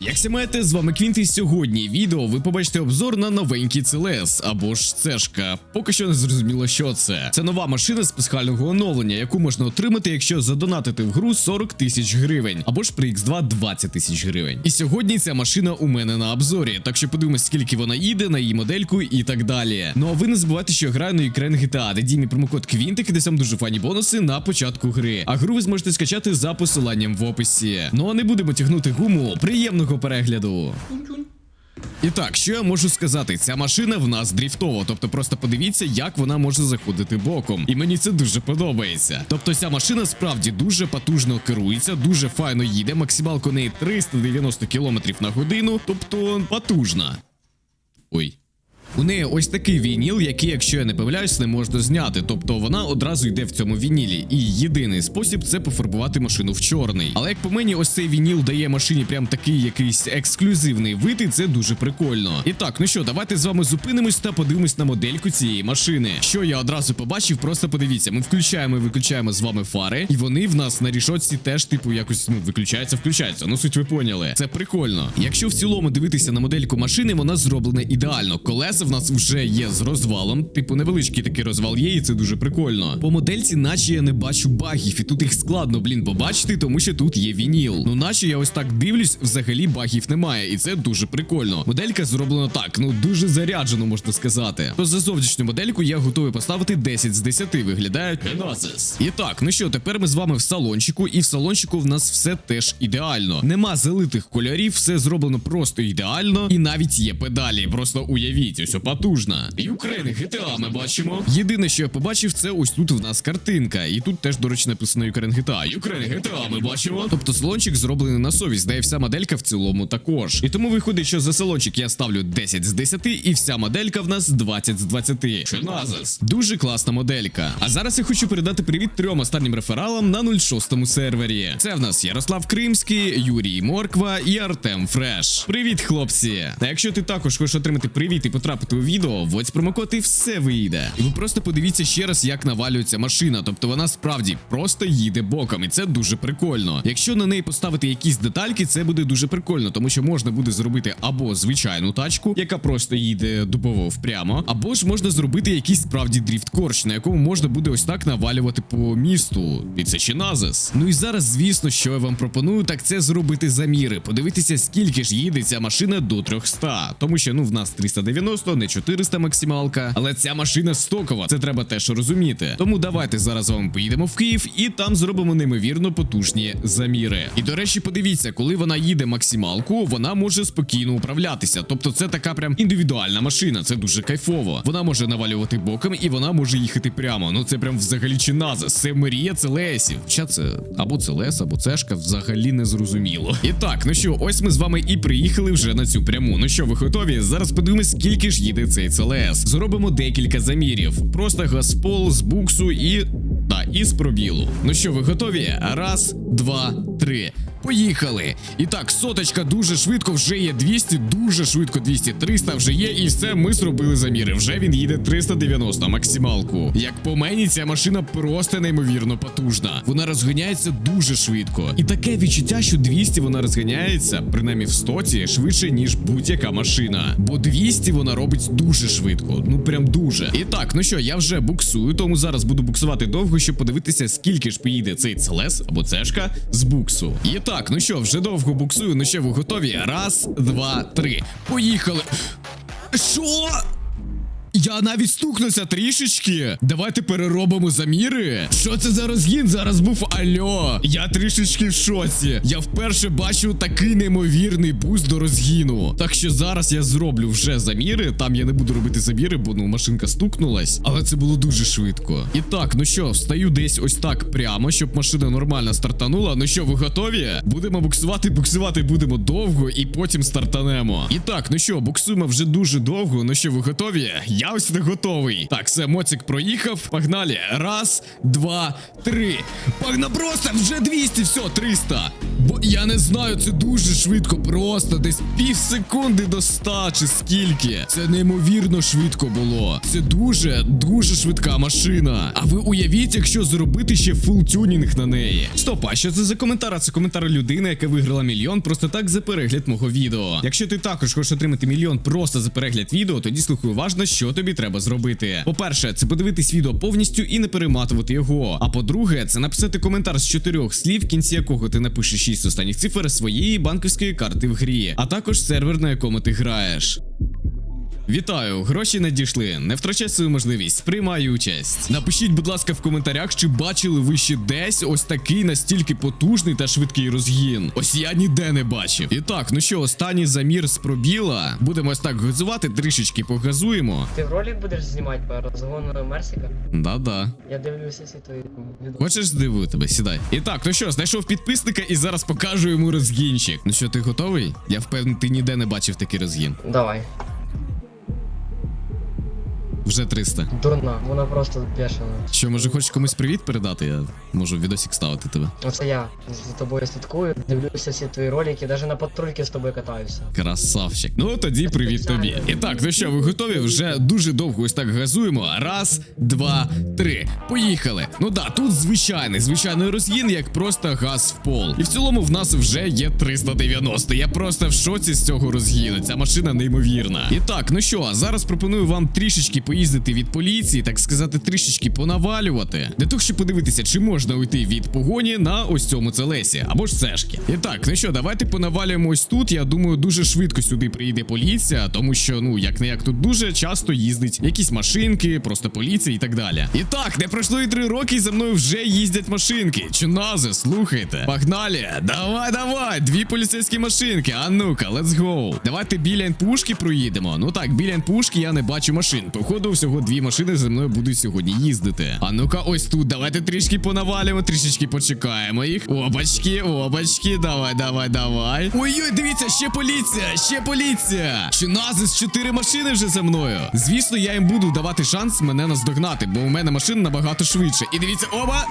Як всі з вами Квінт, і сьогодні відео ви побачите обзор на новенький CLS, або ж цешка. Поки що не зрозуміло, що це. Це нова машина з пасхального оновлення, яку можна отримати, якщо задонатити в гру 40 тисяч гривень, або ж при X2 20 тисяч гривень. І сьогодні ця машина у мене на обзорі, так що подивимось, скільки вона їде, на її модельку і так далі. Ну а ви не забувайте, що я граю на Ukraine GTA, де дій мій промокод Квінтик, де сам дуже фані бонуси на початку гри. А гру ви зможете скачати за посиланням в описі. Ну а не будемо тягнути гуму. Приємного перегляду. І так, що я можу сказати? Ця машина в нас дріфтова, тобто просто подивіться, як вона може заходити боком. І мені це дуже подобається. Тобто ця машина справді дуже потужно керується, дуже файно їде. Максималка неї 390 км на годину, тобто потужна. Ой. У неї ось такий вініл, який, якщо я не помиляюсь, не можна зняти. Тобто вона одразу йде в цьому вінілі. І єдиний спосіб це пофарбувати машину в чорний. Але як по мені, ось цей вініл дає машині прям такий якийсь ексклюзивний вид, і це дуже прикольно. І так, ну що, давайте з вами зупинимось та подивимось на модельку цієї машини. Що я одразу побачив, просто подивіться, ми включаємо і виключаємо з вами фари, і вони в нас на рішотці теж, типу, якось ну включаються, включаються. Ну суть ви поняли. Це прикольно. Якщо в цілому дивитися на модельку машини, вона зроблена ідеально. Колеса в нас вже є з розвалом. Типу, невеличкий такий розвал є, і це дуже прикольно. По модельці, наче я не бачу багів, і тут їх складно, блін, побачити, тому що тут є вініл. Ну, наче я ось так дивлюсь, взагалі багів немає, і це дуже прикольно. Моделька зроблена так, ну дуже заряджено, можна сказати. То за зовнішню модельку я готовий поставити 10 з 10. Виглядає Genesis. І так, ну що, тепер ми з вами в салончику, і в салончику в нас все теж ідеально. Нема залитих кольорів, все зроблено просто ідеально, і навіть є педалі. Просто уявіть, ось потужна. Ukraine GTA ми бачимо. Єдине, що я побачив, це ось тут в нас картинка. І тут теж, до речі, написано Ukraine GTA. Ukraine GTA ми бачимо. Тобто салончик зроблений на совість, де і вся моделька в цілому також. І тому виходить, що за салончик я ставлю 10 з 10, і вся моделька в нас 20 з 20. Чорназис. Дуже класна моделька. А зараз я хочу передати привіт трьом останнім рефералам на 06 сервері. Це в нас Ярослав Кримський, Юрій Морква і Артем Фреш. Привіт, хлопці! А якщо ти також хочеш отримати привіт і потрапити у відео, вводь промокод і все вийде. І ви просто подивіться ще раз, як навалюється машина. Тобто вона справді просто їде боком, і це дуже прикольно. Якщо на неї поставити якісь детальки, це буде дуже прикольно, тому що можна буде зробити або звичайну тачку, яка просто їде дубово впрямо, або ж можна зробити якийсь справді дріфт корч, на якому можна буде ось так навалювати по місту. І це ще назис. Ну і зараз, звісно, що я вам пропоную, так це зробити заміри. Подивитися, скільки ж їде ця машина до 300. Тому що ну в нас 390, не 400 максималка. Але ця машина стокова. Це треба теж розуміти. Тому давайте зараз з поїдемо в Київ і там зробимо неймовірно потужні заміри. І до речі, подивіться, коли вона їде максималку, вона може спокійно управлятися. Тобто, це така прям індивідуальна машина. Це дуже кайфово. Вона може навалювати боком і вона може їхати прямо. Ну це прям взагалі чи наза. Це мрія целесів. Хоча це або целес, або цешка, взагалі не зрозуміло. І так, ну що, ось ми з вами і приїхали вже на цю пряму. Ну що, ви готові? Зараз подивимось, скільки ж їде цей CLS. Зробимо декілька замірів. Просто газпол з буксу і. Та, і з пробілу. Ну що, ви готові? Раз, два, три. Поїхали. І так, соточка дуже швидко вже є 200, дуже швидко 200, 300 вже є, і все, ми зробили заміри. Вже він їде 390 максималку. Як по мені, ця машина просто неймовірно потужна. Вона розганяється дуже швидко. І таке відчуття, що 200 вона розганяється, принаймні в стоці, швидше, ніж будь-яка машина. Бо 200 вона робить дуже швидко. Ну прям дуже. І так, ну що, я вже буксую, тому зараз буду буксувати довго, щоб подивитися, скільки ж поїде цей целес або цешка з буксу. І так, ну що, вже довго буксую. Ну що, ви готові? Раз, два, три. Поїхали. Що? Я навіть стукнувся трішечки. Давайте переробимо заміри. Що це за розгін зараз був? Альо. Я трішечки в шоці. Я вперше бачу такий неймовірний буст до розгіну. Так що зараз я зроблю вже заміри. Там я не буду робити заміри, бо ну машинка стукнулась. Але це було дуже швидко. І так, ну що, встаю десь ось так прямо, щоб машина нормально стартанула. Ну що, ви готові? Будемо буксувати, буксувати будемо довго і потім стартанемо. І так, ну що, буксуємо вже дуже довго. Ну що, ви готові? Я ось не готовий. Так, все, моцик проїхав. Погнали. Раз, два, три. Погна просто вже 200, все, 300. Бо я не знаю, це дуже швидко, просто десь пів секунди до 100 чи скільки. Це неймовірно швидко було. Це дуже, дуже швидка машина. А ви уявіть, якщо зробити ще фул тюнінг на неї. Стоп, а що це за коментар? А Це коментар людини, яка виграла мільйон просто так за перегляд мого відео. Якщо ти також хочеш отримати мільйон просто за перегляд відео, тоді слухай уважно, що тобі треба зробити. По-перше, це подивитись відео повністю і не перематувати його. А по-друге, це написати коментар з чотирьох слів, в кінці якого ти напишеш шість останніх цифр своєї банківської карти в грі, а також сервер, на якому ти граєш. Вітаю, гроші надійшли. Не втрачай свою можливість, приймай участь. Напишіть, будь ласка, в коментарях, чи бачили ви ще десь ось такий настільки потужний та швидкий розгін. Ось я ніде не бачив. І так, ну що, останній замір з пробіла. Будемо ось так газувати, трішечки погазуємо. Ти ролик будеш знімати по розгону Мерсіка? Да-да. Я дивлюся всі твої відео. Хочеш здивую тебе, сідай. І так, ну що, знайшов підписника і зараз покажу йому розгінчик. Ну що, ти готовий? Я впевнений, ти ніде не бачив такий розгін. Давай. Вже 300. Дурна, вона просто бешена. Що, може, хочеш комусь привіт передати? Я можу відосик ставити тебе. Оце я за тобою слідкую, дивлюся всі твої ролики, навіть на патрульки з тобою катаюся. Красавчик. Ну тоді привіт тобі. І так, ну що, ви готові? Вже дуже довго ось так газуємо. Раз, два, три. Поїхали. Ну да, тут звичайний, звичайний розгін, як просто газ в пол. І в цілому в нас вже є 390. Я просто в шоці з цього розгіну. Ця машина неймовірна. І так, ну що, зараз пропоную вам трішечки поїздити від поліції, так сказати, трішечки понавалювати. Для того, щоб подивитися, чи можна уйти від погоні на ось цьому целесі або ж сешки. І так, ну що, давайте понавалюємо ось тут. Я думаю, дуже швидко сюди приїде поліція, тому що, ну, як не як тут дуже часто їздить якісь машинки, просто поліція і так далі. І так, не пройшло і три роки, і за мною вже їздять машинки. Чинази, слухайте. Погнали! Давай, давай! Дві поліцейські машинки. А ну-ка, let's go. Давайте біля інпушки проїдемо. Ну так, біля інпушки я не бачу машин. Походу, всього дві машини за мною будуть сьогодні їздити. А ну-ка, ось тут. Давайте трішки понавалюємо, трішечки почекаємо їх. Опачки, опачки, давай, давай, давай. Ой-ой, дивіться, ще поліція, ще поліція. Чи Чиназис, чотири машини вже за мною. Звісно, я їм буду давати шанс мене наздогнати, бо у мене машина набагато швидше. І дивіться, оба.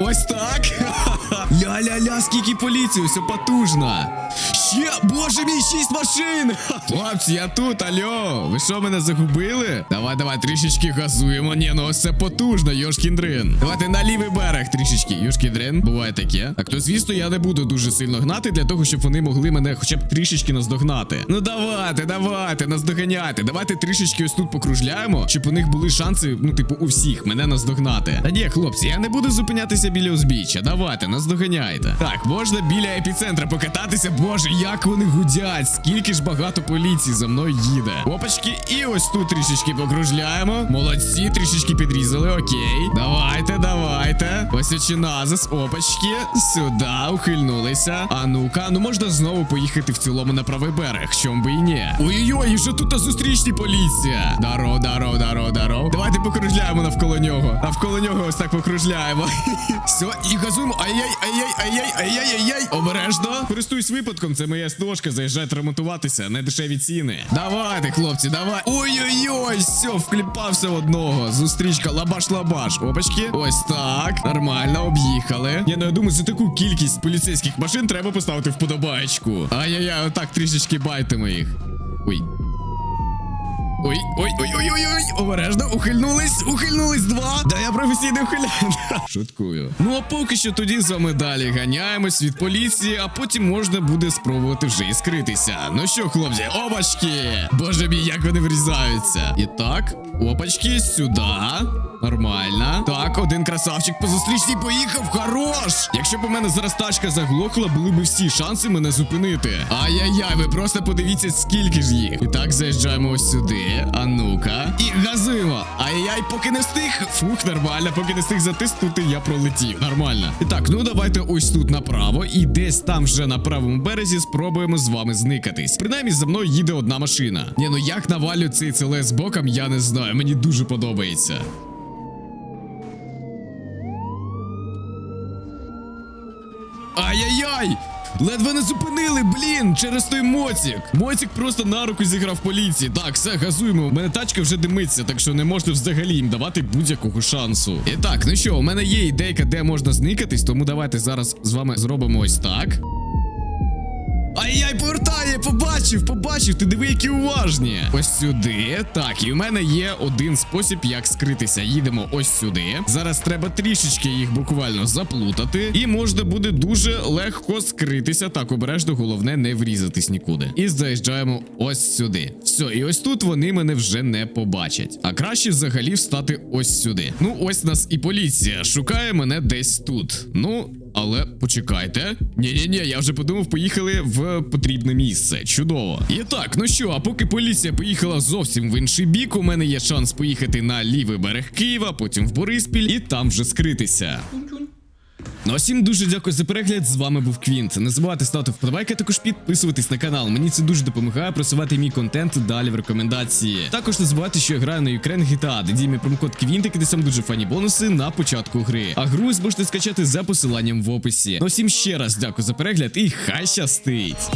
Ось так. Ля-ля-ля, скільки поліції, все потужно. Ще, боже мій, шість машин. Хлопці, я тут, альо. Ви що, мене загубили? Давай, давай, трішечки газуємо. Ні, ну ось це потужно, Йошкіндрин. Давайте на лівий берег трішечки. Йошкіндрин, буває таке. Так то, звісно, я не буду дуже сильно гнати для того, щоб вони могли мене хоча б трішечки наздогнати. Ну давайте, давайте, наздоганяйте. Давайте трішечки ось тут покружляємо, щоб у них були шанси, ну, типу, у всіх мене наздогнати. Та ні, хлопці, я не буду зупинятися біля узбіччя. Давайте, наздоганяйте. Так, можна біля епіцентра покататися. Боже, як вони гудять! Скільки ж багато поліції за мною їде. Опачки, і ось тут трішечки покружляємо. Молодці, трішечки підрізали. Окей. Давайте, давайте. Ось очиназис. Опачки. Сюди, ухильнулися. А ну-ка, ну можна знову поїхати в цілому на правий берег. Чом би і ні. Ой-ой, вже тут зустрічні поліція. Даро, даро, даро, даро. Давайте покружляємо навколо нього. Навколо нього ось так покружляємо. Все, і газуємо. Ай-яй, ай-яй, ай-яй, ай-яй, ай-яй. Обережно. Користуюсь випадком, це моя стошка, заїжджає ремонтуватися, не дешеві ціни. Давайте, хлопці, давай. Ой-ой-ой, все, вкліпався в одного. Зустрічка, лабаш-лабаш. Опачки. Ось так. Нормально, об'їхали. Я не думаю, за таку кількість поліцейських машин треба поставити вподобаєчку. Ай-яй-яй, отак трішечки байтимо їх. Ой. Ой, ой, ой, ой, ой, ой, обережно, ухильнулись, ухильнулись два. Да я професійний ухилянт. Шуткую. Ну а поки що тоді з вами далі ганяємось від поліції, а потім можна буде спробувати вже і скритися. Ну що, хлопці, опачки! Боже мій, як вони врізаються. І так, опачки, сюди. Нормально. Так, один красавчик по зустрічній поїхав. Хорош! Якщо б у мене зараз тачка заглохла, були б всі шанси мене зупинити. Ай-яй-яй, ви просто подивіться, скільки ж їх. І так, заїжджаємо ось сюди. А ну-ка. І газуємо. Ай-яй, поки не встиг. Фух, нормально, поки не встиг затиснути, я пролетів. Нормально. І так, ну давайте ось тут направо. І десь там вже на правому березі спробуємо з вами зникатись. Принаймні за мною їде одна машина. Ні, ну як навалю цей целес боком, я не знаю. Мені дуже подобається. Ай-яй-яй! Ледве не зупинили, блін, через той моцік. Моцік просто на руку зіграв поліції. Так, все, газуємо. У мене тачка вже димиться, так що не можна взагалі їм давати будь-якого шансу. І так, ну що, у мене є ідейка, де можна зникатись, тому давайте зараз з вами зробимо ось так. Ай-яй, повертає, побачив, побачив, ти диви, які уважні. Ось сюди. Так, і в мене є один спосіб, як скритися. Їдемо ось сюди. Зараз треба трішечки їх буквально заплутати, і можна буде дуже легко скритися. Так, обережно, головне не врізатись нікуди. І заїжджаємо ось сюди. Все, і ось тут вони мене вже не побачать. А краще взагалі встати ось сюди. Ну, ось нас і поліція шукає мене десь тут. Ну. Але почекайте. Ні-ні-ні, я вже подумав, поїхали в потрібне місце. Чудово. І так, ну що, а поки поліція поїхала зовсім в інший бік, у мене є шанс поїхати на лівий берег Києва, потім в Бориспіль і там вже скритися. Ну а всім дуже дякую за перегляд. З вами був Квінт. Не забувайте ставити вподобайки, також підписуватись на канал. Мені це дуже допомагає просувати мій контент далі в рекомендації. Також не забувайте, що я граю на Ukraine GTA, де діє мій промокод Квінт, який сам дуже фані бонуси на початку гри. А гру зможете скачати за посиланням в описі. Ну всім ще раз дякую за перегляд і хай щастить!